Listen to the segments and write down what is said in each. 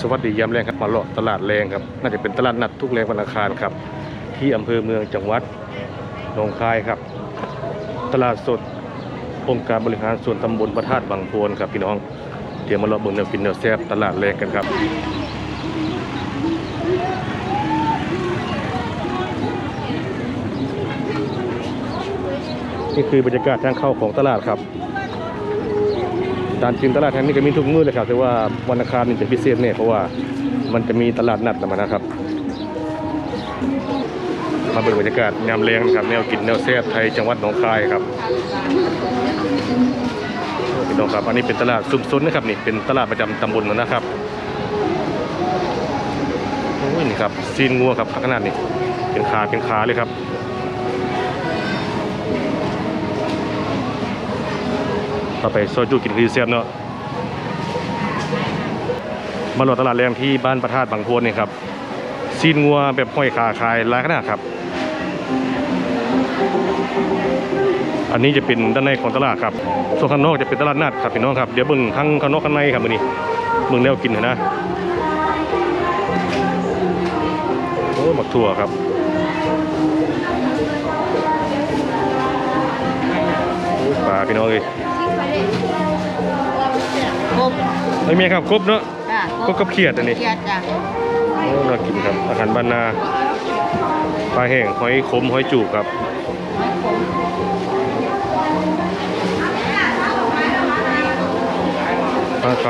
สวัสดียามแรงครับมาเลาะตลาดแรงครับน่าจะเป็นตลาดนัดทุกแรงวันอังคารครับ ที่อำเภอเมืองจังหวัดหนองคายครับ ตลาดสดองค์การบริหารส่วนตำบลพระธาตุบางโพนครับพี่น้องเดี๋ยวมาเลาะเบิ่งแนวกินแนวแซ่บตลาดแรงกันครับนี่คือบรรยากาศทางเข้าของตลาดครับ ตามจริงตลาดแห่งนี้ก็มีทุกมื้อเลยครับแต่ว่าวันอังคารนี่จะพิเศษเนี่ยเพราะว่ามันจะมีตลาดนัดมานะครับ มาเบิ่งบรรยากาศยามแรงนะครับแนวกินแนวแซ่บไทยจังหวัดหนองคายครับพี่น้องครับอันนี้เป็นตลาดซุมซุนนะครับนี่เป็นตลาดประจำตำบลนะครับโอ้ยนี่ครับซีนงัวครับขนาดนี้เป็นขาเป็นขาเลยครับ ต่อไปโซจูกินคือเซียมเนาะมาหลดตลาดแรงที่บ้านประทาดบางพวนนี่ครับซีนงัวแบบห้อยขาขายหลายขนาดครับ อันนี้จะเป็นด้านในของตลาดครับส่วนข้างนอกจะเป็นตลาดนัดครับพี่น้องครับเดี๋ยวเบิ่งทั้งข้างนอกข้างในครับมื้อนี้เบิ่งแนวกินหน่อยนะโอ้ยหมักถั่วครับปลาพี่น้องเอ้ย ไอ้เมียครับกบเนาะ จ้ะกบกับเขียดอันนี้ เขียดจ้ะโอ้น่ากินครับ อาหารบ้านนาปลาแห้งหอยขมหอยจูบครับปลาไฟ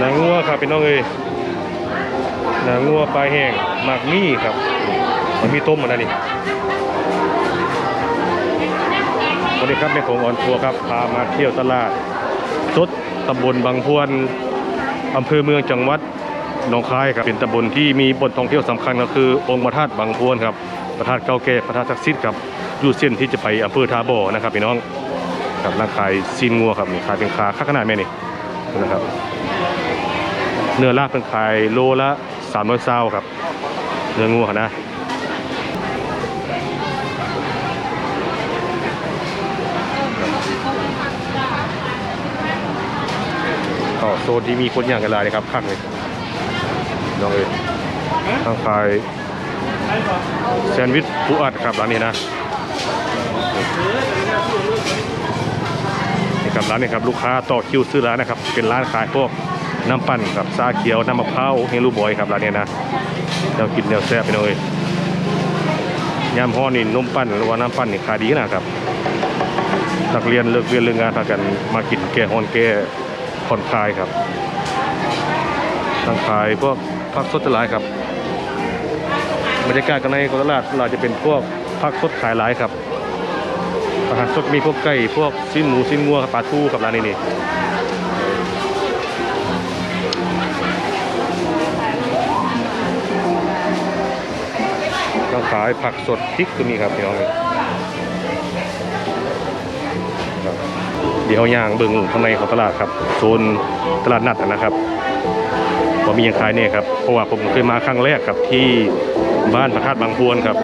นางงัวครับพี่น้องเอ้ยนางงัวปลาแห้งหมากมี่ครับมันมีต้มมันนะนี่สวัสดีครับแม่ของออนทัวร์ครับพามาเที่ยวตลาดสด ตำบลบางพวนอำเภอเมืองจังหวัดหนองคายครับเป็นตำบลที่มีบทท่องเที่ยวสำคัญก็คือ องค์พระธาตุบางพวนครับพระธาตุเก่าแก่พระธาตุศักดิ์สิทธิ์ครับอยู่เส้นที่จะไปอำเภอท่าบ่อนะครับพี่น้องครับร้านขายซีนงัวครับนี่ขายเป็นขาค่าขนาดแม่นี่นะครับ เนื้อลาบเป็นขายโลละ300ซาวครับ เนื้องัวนะก็ โซนที่มีคนอย่างกันหลายนะครับคักเลยน้องเอ๋ยทางขายแซนด์วิชปูอัดครับร้านนี้นะนี่ครับร้านนี้ครับลูกค้าต่อคิวซื้อร้านนะครับ เป็นร้านขายพวกน้ำปั่นครับซาเขียวน้ำมะพร้าวเฮงลูกบอยครับร้านนี้นะแนวกินแนวแซ่บไปเลยยำห่อนี่นมปั่นหรือว่าน้ำปั่นนี่ขายดีนะครับนักเรียนเลิกเรียนเลิกงานพากันมากินแก้ฮอนแก้ ผ่อนคลายครับทางขายพวกผักสดหลายครับ บรรยากาศกันในตลาดเราจะเป็นพวกผักสดขายหลายครับอาหารสดมีพวกไก่พวกสิ้นหมูสิ้นงัวปลาทูกับร้านนี้นี่ทางขายผักสดพริกก็มีครับพี่น้อง เดี๋ยวย่างเบิ่งข้างในของตลาดครับโซนตลาดนัดนะครับว่ามีอย่างขายเนี่ยครับเพราะว่าผมเคยมาครั้งแรกครับที่บ้านพระธาตุบางพวนครับ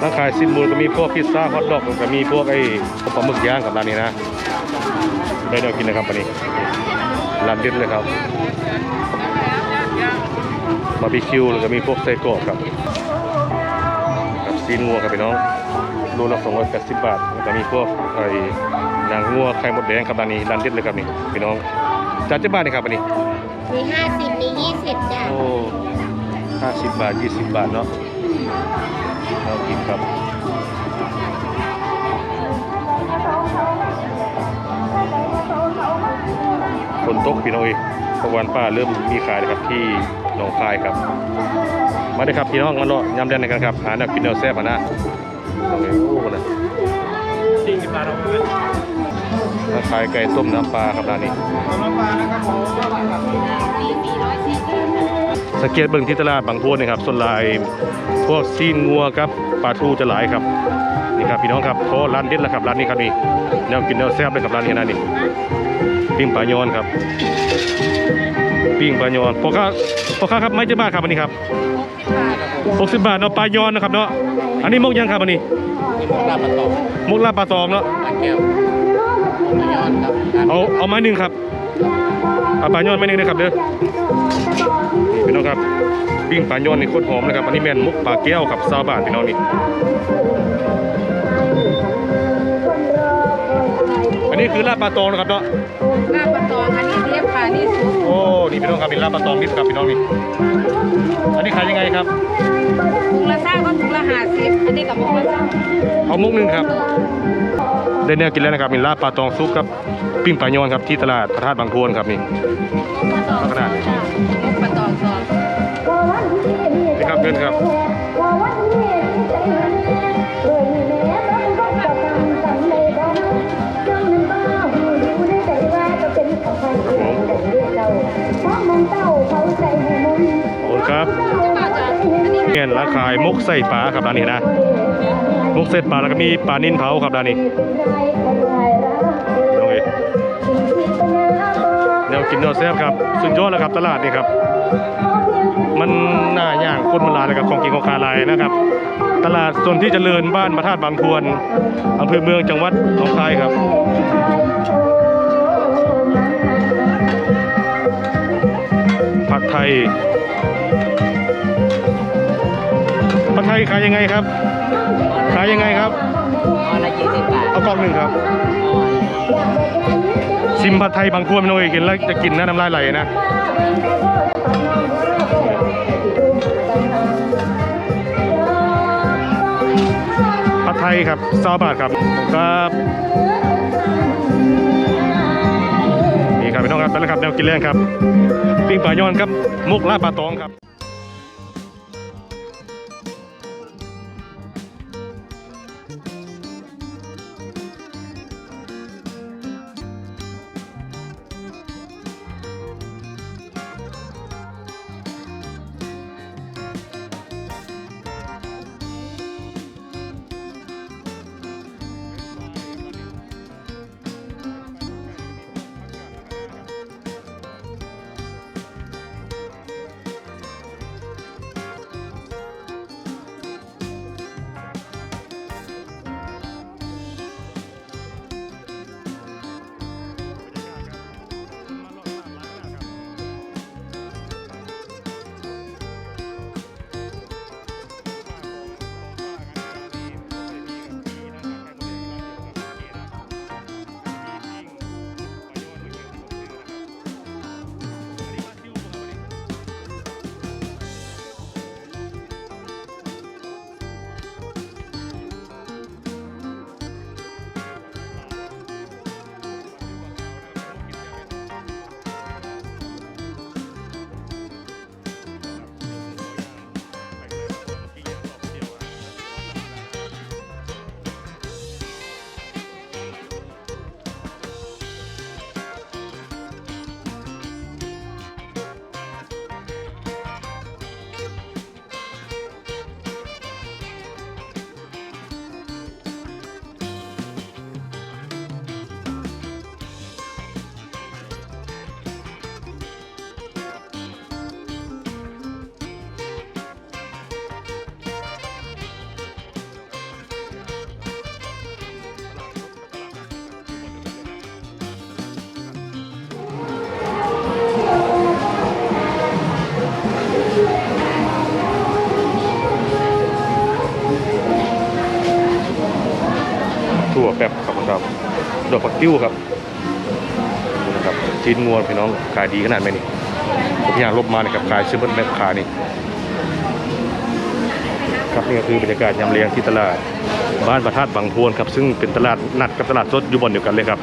ร้านขายซินมูลก็มีพวกพิซซ่าฮอทดอกก็มีพวกไอ้ปลาหมึกย่างกับร้านนี้นะได้เดี๋ยวกินนะครับวันนี้ร้านเด็ดเลยครับบาร์บีคิวแล้วก็มีพวกไส้กรอกครับกับซีนงัวครับพี่น้องโลละ280บาทแล้วก็มีพวกไอ้นางงัวไข่มดแดงครับร้านนี้ร้านเด็ดเลยครับนี่พี่น้องจานเจ็ดบาทนี่ครับวันนี้มีห้าสิบมียี่สิบจ้ะโอ้ห้า50บาท20บาทเนาะ เรากินครับฝนตกพี่น้องเอยพวกวันป้าเริ่มมีขายนะครับที่หนองคายครับ มาเลยครับพี่น้องมาเลาะยำเด่นในกันครับหาแนวกินแนวแซ่บมาน้าโอ้โหโอ้โหนะจริงปลาเราเพื่อนมาขายไก่ต้มน้ำปลาครับร้านนี้น้ำปลานะครับผม สังเกตเบิ่งที่ตลาดบางพวนนะครับส่วนหลายพวกซีนงัวครับปลาทูจะหลายครับนี่ครับพี่น้องครับโอ้ร้านเด็ดแล้วครับร้านนี้ครับนี่แนวกินแนวแซ่บเลยครับร้านนี้นะนี่ปิ้งปลายอนครับปิ้งปลายอนพ่อค้าพ่อค้าครับไม่จะบาทครับอันนี้ครับ60บาทเนาะปลายอนนะครับเนาะอันนี้มกยังครับอันนี้นี่พวกลาบปลาตองมกลาบปลาตองเนาะปลาแก้วปลายอนครับเอาเอาไม้หนึ่งครับ เอาปลายอนไม่นึงนะครับเด้อนี่พี่น้องครับปิ้งปลายอนนี่โคตรหอมนะครับอันนี้แม่นมุกปลาแก้วครับซาบาทพี่น้องนี่อันนี้คือลาบปลาตองนะครับเนาะลาบปลาตองอัน นี่พี่น้องครับเป็นลาบปลาตองนี่ครับพี่น้องนี่อันนี้ขายยังไงครับถุงละซ่าก็ถุงละห้าสิบอันนี้กับพวกละซ่าเอามุกหนึ่งครับ ได้แนวกินแล้วนะครับมีลาบปลาตองซุปครับปิ้งปลายอนครับที่ตลาดพระธาตุบางพวนครับนี่ปลาตองขนาดปลาตองซองนี่ครับเดินครับ ขอบคุณครับป้าจะอันนี้เงี้ยร้าขายมุกใส่ปลาครับร้านนี้นะ มุกใส่ปลาแล้วก็มีปลานิ่นเผาครับร้านนี้น้องเอ๋แนวกินแนวแซ่บครับ สุดยอดแล้วครับตลาดนี่ครับ มันน่าย่างคนมันลายเลยครับของกินของคาลายนะครับ ตลาดส่วนที่เจริญบ้านพระธาตุบางพวนอำเภอเมืองจังหวัดหนองคายครับ ไทยผัดไทยขายยังไงครับ ขายยังไงครับออนละยี่สิบบาทเอากล่องหนึ่งครับซิมผัดไทยบางพวนไม่น้อยกินแล้วจะกินนะน้ำลายไหลนะผัดไทยครับซาบาทครับครับนี่ครับพี่น้องครับไปแล้วครับแนวกินแรงครับ ปิ้งปลายอนครับมุกลาบปลาตองครับ ดอกผักติ้วครับนะครับชิ้นงวนพี่น้องขายดีขนาดไหนนี่ผมอยากลบมาเนี่ยครับขายซื้อเบิ้ลแบบขายนี่ครับนี่ก็คือบรรยากาศยามเลียงที่ตลาดบ้านประทาดบางพวนครับซึ่งเป็นตลาดนัดกับตลาดสดอยู่บนเดียวกันเลยครับ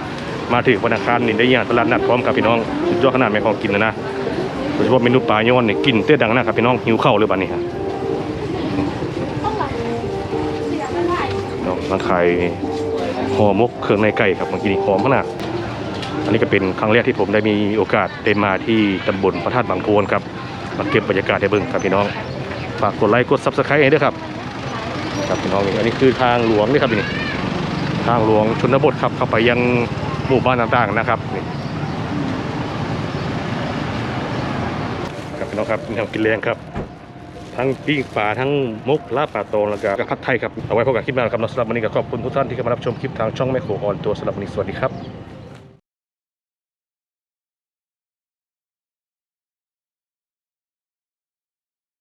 มาถึงวันอังคารนี่ได้อย่างตลาดนัดพร้อมกับพี่น้องสุดยอดขนาดแม่ของกินนะนะโดยเฉพาะเมนูปลาย้อนนี่กินเต้ดังนะครับพี่น้องหิวข้าวหรือเปล่านี่ครับน้องมาขาย ห่อมกเครื่องในไก่ครับเมื่อกี้นี่หอมขนาดอันนี้ก็เป็นครั้งแรกที่ผมได้มีโอกาสได้มาที่ตำบลพระธาตุบางโพนครับมาเก็บบรรยากาศให้เบิ่งครับพี่น้องฝากกดไลค์กดซับสไครต์ให้ด้วยครับครับพี่น้องนี่อันนี้คือทางหลวงนี่ครับนี่ทางหลวงชนบทครับเข้าไปยังหมู่บ้านต่างๆนะครับนี่ครับพี่น้องครับนี่ทำกินแรงครับ ทั้งปิ้งปลาทั้งมุกลาบปลาโตนแล้วก็ผัดไทยครับเอาไว้พบกับคลิปหน้าครับสำหรับวันนี้ก็ขอบคุณทุกท่านที่เข้ามารับชมคลิปทางช่องแม่โขออนตัวสำหรับวันนี้สวัสดีครับ